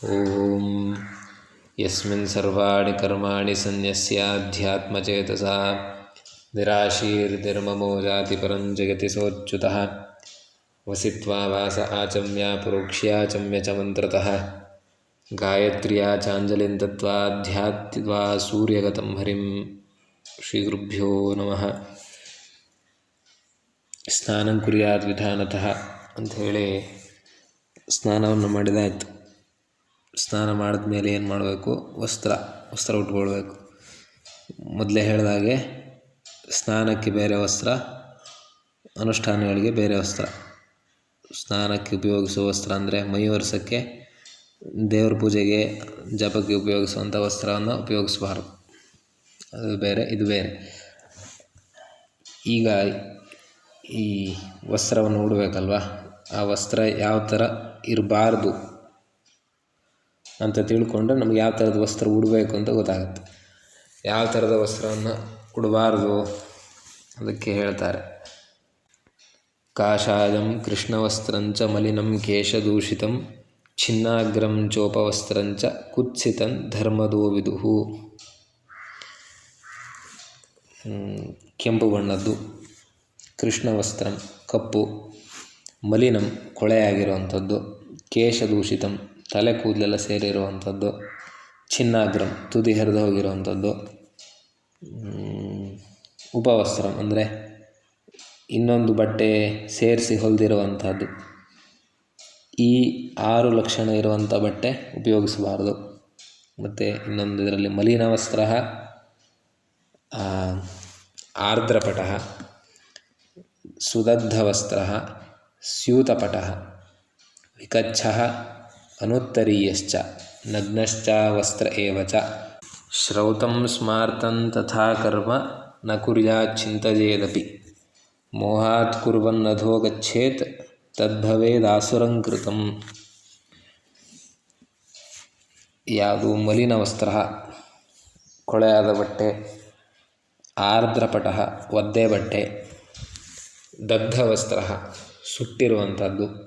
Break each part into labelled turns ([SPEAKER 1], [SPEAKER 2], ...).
[SPEAKER 1] ॐ यस्मिन् सर्वाणि कर्माणि सन्न्यस्याध्यात्मचेतसा निराशीर्निर्ममो जातिपरं जगति सोच्युतः वसित्वा वास आचम्या पुरोक्ष्याचम्य च मन्त्रतः गायत्र्या चाञ्जलिं दत्त्वा ध्यात्वा सूर्यगतं हरिं ಶ್ರೀಗುರುಭ್ಯೋ ನಮಃ ಸ್ನಾನ ಕುರಿಯಾದ ವಿಧಾನತಃ ಅಂಥೇಳಿ ಸ್ನಾನವನ್ನು ಮಾಡಿದಾಯ್ತು ಸ್ನಾನ ಮಾಡಿದ ಮೇಲೆ ಏನು ಮಾಡಬೇಕು? ವಸ್ತ್ರ ವಸ್ತ್ರ ಉಟ್ಕೊಳ್ಬೇಕು. ಮೊದಲೇ ಹೇಳಿದಾಗೆ ಸ್ನಾನಕ್ಕೆ ಬೇರೆ ವಸ್ತ್ರ, ಅನುಷ್ಠಾನಗಳಿಗೆ ಬೇರೆ ವಸ್ತ್ರ. ಸ್ನಾನಕ್ಕೆ ಉಪಯೋಗಿಸುವ ವಸ್ತ್ರ ಅಂದರೆ ಮೈ ಒರೆಸೋಕ್ಕೆ ದೇವ್ರ ಪೂಜೆಗೆ ಜಪಕ್ಕೆ ಉಪಯೋಗಿಸುವಂಥ ವಸ್ತ್ರವನ್ನು ಉಪಯೋಗಿಸಬಾರ್ದು. ಅದು ಬೇರೆ, ಇದು ಬೇರೆ. ಈಗ ಈ ವಸ್ತ್ರವನ್ನು ಉಡಬೇಕಲ್ವಾ? ಆ ವಸ್ತ್ರ ಯಾವ ಥರ ಇರಬಾರ್ದು ಅಂತ ತಿಳ್ಕೊಂಡ್ರೆ ನಮ್ಗೆ ಯಾವ ಥರದ ವಸ್ತ್ರ ಉಡಬೇಕು ಅಂತ ಗೊತ್ತಾಗುತ್ತೆ. ಯಾವ ಥರದ ವಸ್ತ್ರವನ್ನು ಉಡಬಾರ್ದು ಅದಕ್ಕೆ ಹೇಳ್ತಾರೆ. ಕಾಷಾಯಂ ಕೃಷ್ಣವಸ್ತ್ರಂಚ ಮಲಿನಂ ಕೇಶದೂಷಿತಂ ಚಿನ್ನಾಗ್ರಂ ಚೋಪವಸ್ತ್ರಂಚ ಕುತ್ಸಿತಂ ಧರ್ಮದೋ ವಿದುಹು ಕೆಂಪು ಬಣ್ಣದ್ದು ಕೃಷ್ಣವಸ್ತ್ರಂ, ಕಪ್ಪು ಮಲಿನಂ, ಕೊಳೆಯಾಗಿರುವಂಥದ್ದು ಕೇಶದೂಷಿತಂ. ತಲೆ ಕೂದಲೆಲ್ಲ ಸೇರಿರುವಂಥದ್ದು ಚಿನ್ನಾಗ್ರಂ ತುದಿ ಹರಿದು ಹೋಗಿರುವಂಥದ್ದು ಉಪವಸ್ತ್ರಂ ಅಂದರೆ ಇನ್ನೊಂದು ಬಟ್ಟೆ ಸೇರಿಸಿ ಹೊಲಿದಿರುವಂಥದ್ದು. ಈ ಆರು ಲಕ್ಷಣ ಇರುವಂಥ ಬಟ್ಟೆ ಉಪಯೋಗಿಸಬಾರ್ದು. ಮತ್ತು ಇನ್ನೊಂದು ಇದರಲ್ಲಿ ಮಲಿನ ವಸ್ತ್ರ ಆರ್ದ್ರಪಟ ಸುದಗ್ಧವಸ್ತ್ರ ಸ್ಯೂತಪಟ ವಿಕಚ್ಛ ಅನುತ್ತರೀಯಶ್ಚ, ನಗ್ನಶ್ಚ, ವಸ್ತ್ರ ಚ. ಶ್ರೌತಂ ಸ್ಮಾರ್ತಂ ತಥಾ ಕರ್ಮ, ನ ಕುರ್ಯಾಚ್ಚಿಂತಜೇದಪಿ ಮೋಹಾತ್ ಕುರ್ವನ್ನಧೋ ಗಚ್ಚೇತ್ ತದ್ಭವೇದಾಸುರಂಕೃತಂ ಯಾವುದು ಮಲಿನ ವಸ್ತ್ರ ಕೊಳೆಯಾದ ಬಟ್ಟೆ ಆರ್ದ್ರಪಟ ಒದ್ದೆ ಬಟ್ಟೆ, ದಗ್ಧ ವಸ್ತ್ರ, ಸುಟ್ಟಿರುವಂಥದ್ದು.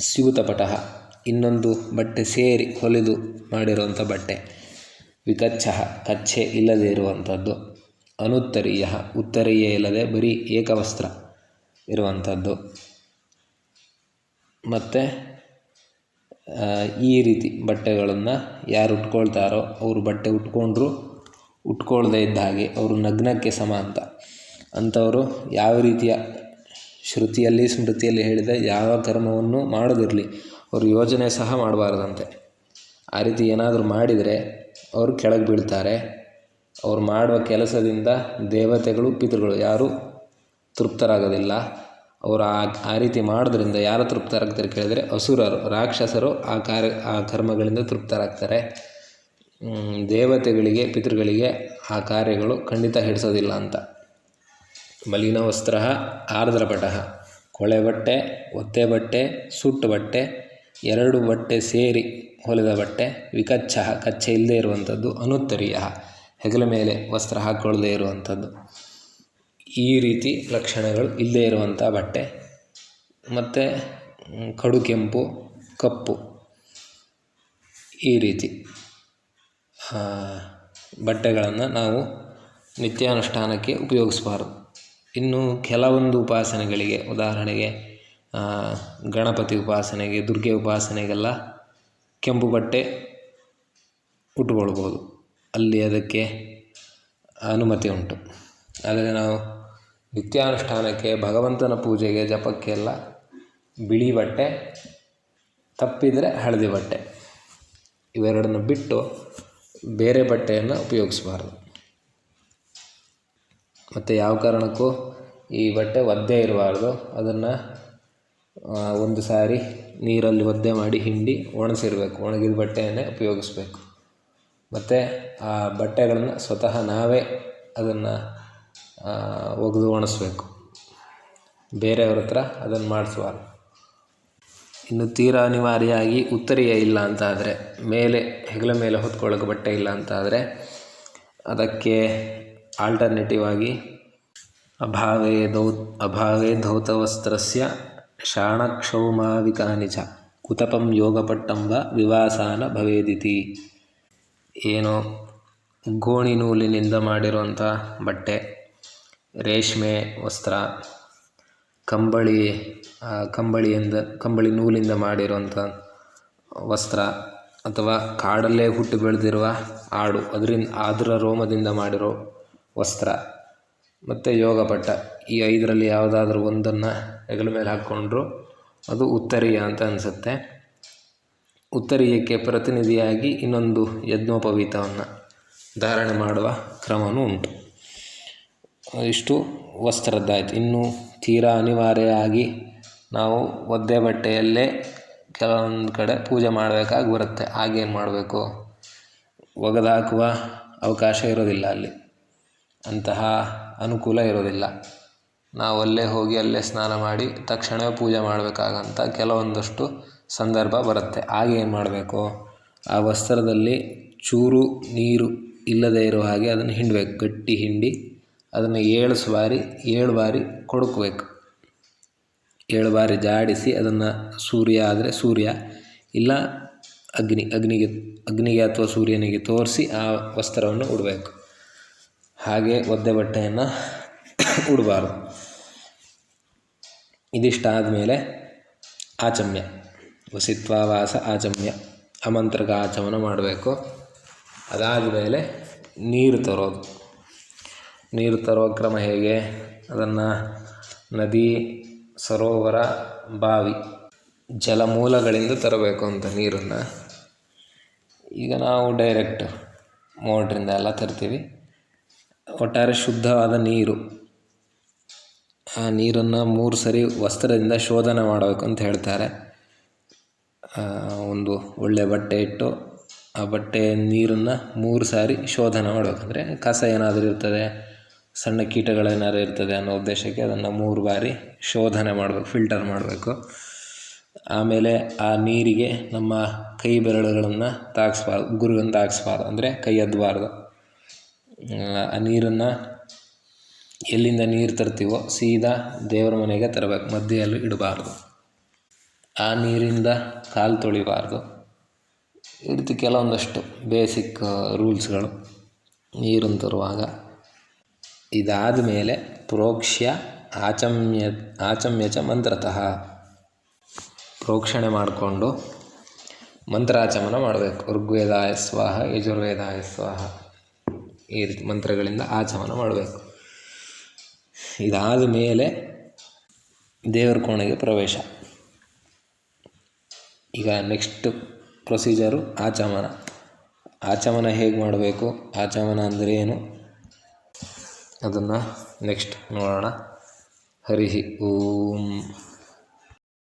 [SPEAKER 1] ಸ್ಯೂತಪಟ ಇನ್ನೊಂದು ಬಟ್ಟೆ ಸೇರಿ ಹೊಲಿದು ಮಾಡಿರುವಂಥ ಬಟ್ಟೆ. ವಿಕಚ್ಛಃ ಕಚ್ಚೆ ಇಲ್ಲದೇ ಇರುವಂಥದ್ದು. ಅನುತ್ತರೀಯ ಉತ್ತರೀಯ ಇಲ್ಲದೆ ಬರೀ ಏಕವಸ್ತ್ರ ಇರುವಂಥದ್ದು. ಮತ್ತು ಈ ರೀತಿ ಬಟ್ಟೆಗಳನ್ನು ಯಾರು ಉಟ್ಕೊಳ್ತಾರೋ ಅವರು ಬಟ್ಟೆ ಉಟ್ಕೊಂಡ್ರು ಉಟ್ಕೊಳ್ದೇ ಇದ್ದ ಹಾಗೆ ಅವರು ನಗ್ನಕ್ಕೆ ಸಮ ಅಂತ. ಅಂಥವರು ಯಾವ ರೀತಿಯ ಶ್ರುತಿಯಲ್ಲಿ, ಸ್ಮೃತಿಯಲ್ಲಿ ಹೇಳಿದ ಯಾವ ಕರ್ಮವನ್ನು ಮಾಡೋದಿರಲಿ. ಅವರು ಯೋಜನೆ ಸಹ ಮಾಡಬಾರ್ದಂತೆ. ಆ ರೀತಿ ಏನಾದರೂ ಮಾಡಿದರೆ ಅವರು ಕೆಳಗೆ ಬೀಳ್ತಾರೆ. ಅವ್ರು ಮಾಡುವ ಕೆಲಸದಿಂದ ದೇವತೆಗಳು, ಪಿತೃಗಳು ಯಾರೂ ತೃಪ್ತರಾಗೋದಿಲ್ಲ. ಅವರು ಆ ಆ ರೀತಿ ಮಾಡೋದ್ರಿಂದ ಯಾರು ತೃಪ್ತರಾಗ್ತಾರೆ ಕೇಳಿದರೆ ಅಸುರರು, ರಾಕ್ಷಸರು ಆ ಕಾರ್ಯ, ಆ ಕರ್ಮಗಳಿಂದ ತೃಪ್ತರಾಗ್ತಾರೆ. ದೇವತೆಗಳಿಗೆ, ಪಿತೃಗಳಿಗೆ ಆ ಕಾರ್ಯಗಳು ಖಂಡಿತ ಹಿಡಿಸೋದಿಲ್ಲ ಅಂತ. ಮಲಿನ ವಸ್ತ್ರ ಆರ್ದ್ರಪಟ ಕೊಳೆ ಬಟ್ಟೆ ಒತ್ತೆ ಬಟ್ಟೆ ಸುಟ್ಟು ಬಟ್ಟೆ ಎರಡು ಬಟ್ಟೆ ಸೇರಿ ಹೊಲಿದ ಬಟ್ಟೆ ವಿಕಚ್ಚ ಕಚ್ಚೆ ಇಲ್ಲದೆ ಇರುವಂಥದ್ದು, ಅನುತ್ತರೀಯ. ಹೆಗಲ ಮೇಲೆ ವಸ್ತ್ರ ಹಾಕ್ಕೊಳ್ಳದೆ ಇರುವಂಥದ್ದು. ಈ ರೀತಿ ಲಕ್ಷಣಗಳು ಇಲ್ಲದೇ ಇರುವಂಥ ಬಟ್ಟೆ. ಮತ್ತು ಕಡು ಕೆಂಪು, ಕಪ್ಪು. ಈ ರೀತಿ. ಬಟ್ಟೆಗಳನ್ನು ನಾವು ನಿತ್ಯಾನುಷ್ಠಾನಕ್ಕೆ ಉಪಯೋಗಿಸಬಾರ್ದು. ಇನ್ನು ಕೆಲವೊಂದು ಉಪಾಸನೆಗಳಿಗೆ, ಉದಾಹರಣೆಗೆ ಗಣಪತಿ ಉಪಾಸನೆಗೆ, ದುರ್ಗೆ ಉಪಾಸನೆಗೆಲ್ಲ ಕೆಂಪು ಬಟ್ಟೆ ಉಟ್ಕೊಳ್ಬೋದು. ಅಲ್ಲಿ ಅದಕ್ಕೆ ಅನುಮತಿ ಉಂಟು. ಆದರೆ ನಾವು ನಿತ್ಯಾನುಷ್ಠಾನಕ್ಕೆ, ಭಗವಂತನ ಪೂಜೆಗೆ, ಜಪಕ್ಕೆ ಎಲ್ಲ ಬಿಳಿ ಬಟ್ಟೆ, ತಪ್ಪಿದರೆ ಹಳದಿ ಬಟ್ಟೆ. ಇವೆರಡನ್ನು ಬಿಟ್ಟು ಬೇರೆ ಬಟ್ಟೆಯನ್ನು ಉಪಯೋಗಿಸಬಾರ್ದು. ಮತ್ತು ಯಾವ ಕಾರಣಕ್ಕೂ ಈ ಬಟ್ಟೆ ಒದ್ದೆ ಇರಬಾರ್ದು. ಅದನ್ನು ಒಂದು ಸಾರಿ ನೀರಲ್ಲಿ ಒದ್ದೆ ಮಾಡಿ ಹಿಂಡಿ ಒಣಸಿರಬೇಕು ಒಣಗಿದ ಬಟ್ಟೆಯನ್ನೇ ಉಪಯೋಗಿಸಬೇಕು. ಮತ್ತು ಆ ಬಟ್ಟೆಗಳನ್ನು ಸ್ವತಃ ನಾವೇ ಅದನ್ನು ಒಗೆದು ಒಣಸ್ಬೇಕು. ಬೇರೆಯವ್ರ ಹತ್ರ ಅದನ್ನು ಮಾಡಿಸುವಾಗ ಇನ್ನು ತೀರಾ ಅನಿವಾರ್ಯವಾಗಿ ಉತ್ತರಿಯ ಇಲ್ಲ ಅಂತ ಆದರೆ ಮೇಲೆ ಹೆಗಲ ಮೇಲೆ ಹೊತ್ಕೊಳ್ಳೋಕೆ ಬಟ್ಟೆ ಇಲ್ಲ ಅಂತ ಆದರೆ ಅದಕ್ಕೆ ಆಲ್ಟರ್ನೇಟಿವ್ ಆಗಿ ಅಭಾವೇ ದೌ ಅಭಾವೇ ಧೌತವಸ್ತ್ರಸ್ಯ ಶಾಣಕ್ಷೌಮಾವಿಕಾನಿ ಚ ಕುತಪಂ ಯೋಗಪಟ್ಟಂಬ ವಿವಾಸಾನ ಭವೇದಿತಿ. ಏನು ಗೋಣಿ ನೂಲಿನಿಂದ ಮಾಡಿರುವಂಥ ಬಟ್ಟೆ, ರೇಷ್ಮೆ ವಸ್ತ್ರ, ಕಂಬಳಿ ಕಂಬಳಿಯಿಂದ, ಕಂಬಳಿ ನೂಲಿಂದ ಮಾಡಿರುವಂಥ ವಸ್ತ್ರ ಅಥವಾ ಕಾಡಲ್ಲೇ ಹುಟ್ಟು ಬೆಳೆದಿರುವ ಆಡು, ಅದರಿಂದ ಅದರ ರೋಮದಿಂದ ಮಾಡಿರೋ ವಸ್ತ್ರ, ಮತ್ತು ಯೋಗ ಪಟ್ಟ. ಈ ಐದರಲ್ಲಿ ಯಾವುದಾದ್ರೂ ಒಂದನ್ನು ಹೆಗಲ ಮೇಲೆ ಹಾಕ್ಕೊಂಡ್ರು ಅದು ಉತ್ತರೀಯ ಅಂತ ಅನಿಸುತ್ತೆ. ಉತ್ತರೀಯಕ್ಕೆ ಪ್ರತಿನಿಧಿಯಾಗಿ ಇನ್ನೊಂದು ಯಜ್ಞೋಪವೀತವನ್ನು ಧಾರಣೆ ಮಾಡುವ ಕ್ರಮವೂ ಉಂಟು. ಇಷ್ಟು ವಸ್ತ್ರದ್ದಾಯಿತು. ಇನ್ನು ತೀರಾ ಅನಿವಾರ್ಯ ಆಗಿ ನಾವು ಒದ್ದೆ ಬಟ್ಟೆಯಲ್ಲೇ ಕೆಲವೊಂದು ಕಡೆ ಪೂಜೆ ಮಾಡಬೇಕಾಗಿ ಬರುತ್ತೆ. ಆಗೇನು ಮಾಡಬೇಕು? ಒಗೆದಾಕುವ ಅವಕಾಶ ಇರೋದಿಲ್ಲ ಅಲ್ಲಿ. ಅಂತಹ ಅನುಕೂಲ ಇರೋದಿಲ್ಲ. ನಾವು ಅಲ್ಲೇ ಹೋಗಿ ಅಲ್ಲೇ ಸ್ನಾನ ಮಾಡಿ ತಕ್ಷಣವೇ ಪೂಜೆ ಮಾಡಬೇಕಾಗಂತ ಕೆಲವೊಂದಷ್ಟು ಸಂದರ್ಭ ಬರುತ್ತೆ. ಆಗ ಏನು ಮಾಡಬೇಕು? ಆ ವಸ್ತ್ರದಲ್ಲಿ ಚೂರು ನೀರು ಇಲ್ಲದೇ ಇರೋ ಹಾಗೆ ಅದನ್ನು ಹಿಂಡಬೇಕು. ಗಟ್ಟಿ ಹಿಂಡಿ ಅದನ್ನು ಏಳು ಬಾರಿ ಏಳು ಬಾರಿ ಕೊಡ್ಕಬೇಕು ಏಳು ಬಾರಿ ಜಾಡಿಸಿ ಅದನ್ನು ಸೂರ್ಯ ಆದರೆ ಸೂರ್ಯ, ಇಲ್ಲ ಅಗ್ನಿ, ಅಗ್ನಿಗೆ ಅಗ್ನಿಗೆ ಅಥವಾ ಸೂರ್ಯನಿಗೆ ತೋರಿಸಿ ಆ ವಸ್ತ್ರವನ್ನು ಉಡಬೇಕು. ಹಾಗೆ ಒದ್ದೆ ಬಟ್ಟೆಯನ್ನು ಉಡಬಾರ್ದು. ಇದಿಷ್ಟಾದ ಮೇಲೆ ಆಚಮ್ಯ. ವಸಿತ್ವಾವಾಸ ಆಚಮ್ಯ. ಅಮಂತ್ರಕ ಆಚಮನ ಮಾಡಬೇಕು. ಅದಾದ ಮೇಲೆ ನೀರು ತರೋದು. ನೀರು ತರೋ ಕ್ರಮ ಹೇಗೆ? ಅದನ್ನು ನದಿ, ಸರೋವರ, ಬಾವಿ, ಜಲಮೂಲಗಳಿಂದ ತರಬೇಕು ಅಂತ ನೀರನ್ನು. ಈಗ ನಾವು ಡೈರೆಕ್ಟ್ ಮೋಟ್ರಿಂದ ಎಲ್ಲ ತರ್ತೀವಿ. ಒಟ್ಟಾರೆ ಶುದ್ಧವಾದ ನೀರು. ಆ ನೀರನ್ನು ಮೂರು ಸರಿ ವಸ್ತ್ರದಿಂದ ಶೋಧನೆ ಮಾಡಬೇಕು ಅಂತ ಹೇಳ್ತಾರೆ. ಒಂದು ಒಳ್ಳೆಯ ಬಟ್ಟೆ ಇಟ್ಟು ಆ ಬಟ್ಟೆ ನೀರನ್ನು ಮೂರು ಸಾರಿ ಶೋಧನೆ ಮಾಡಬೇಕಂದ್ರೆ ಕಸ ಏನಾದರೂ ಇರ್ತದೆ, ಸಣ್ಣ ಕೀಟಗಳೇನಾದ್ರು ಇರ್ತದೆ ಅನ್ನೋ ಉದ್ದೇಶಕ್ಕೆ ಅದನ್ನು ಮೂರು ಬಾರಿ ಶೋಧನೆ ಮಾಡಬೇಕು, ಫಿಲ್ಟರ್ ಮಾಡಬೇಕು. ಆಮೇಲೆ ಆ ನೀರಿಗೆ ನಮ್ಮ ಕೈ ಬೆರಳುಗಳನ್ನು ತಾಗಿಸ್ಬಾರ್ದು ಗುರುಗನ್ನು ತಾಗಿಸ್ಬಾರ್ದು. ಅಂದರೆ ಕೈ ಎದ್ದಬಾರ್ದು ಆ ನೀರನ್ನು ಎಲ್ಲಿಂದ ನೀರು ತರ್ತೀವೋ ಸೀದಾ ದೇವರ ಮನೆಗೆ ತರಬೇಕು, ಮಧ್ಯೆಯಲ್ಲಿ ಇಡಬಾರ್ದು. ಆ ನೀರಿಂದ ಕಾಲು ತೊಳಿಬಾರ್ದು. ಈ ರೀತಿ ಕೆಲವೊಂದಷ್ಟು ಬೇಸಿಕ್ ರೂಲ್ಸ್ಗಳು ನೀರನ್ನು ತರುವಾಗ ಇದಾದ ಮೇಲೆ ಪ್ರೋಕ್ಷ್ಯ ಆಚಮ್ಯ, ಆಚಮ್ಯಚ ಮಂತ್ರತಃ ಪ್ರೋಕ್ಷಣೆ ಮಾಡಿಕೊಂಡು ಮಂತ್ರಾಚಮನ ಮಾಡಬೇಕು. ಋಗ್ವೇದಾಯ ಸ್ವಾಹ, ಯಜುರ್ವೇದಾಯ ಸ್ವಾಹ. ಈ ರೀತಿ ಮಂತ್ರಗಳಿಂದ ಆಚಮನ ಮಾಡಬೇಕು. ಇದಾದ ಮೇಲೆ ದೇವರ ಕೋಣೆಗೆ ಪ್ರವೇಶ. ಈಗ ನೆಕ್ಸ್ಟ್ ಪ್ರೊಸೀಜರು ಆಚಮನ. ಆಚಮನ ಹೇಗೆ ಮಾಡಬೇಕು? ಆಚಮನ ಅಂದರೆ ಏನು? ಅದನ್ನು ನೆಕ್ಸ್ಟ್ ನೋಡೋಣ. ಹರಿ ಓಂ.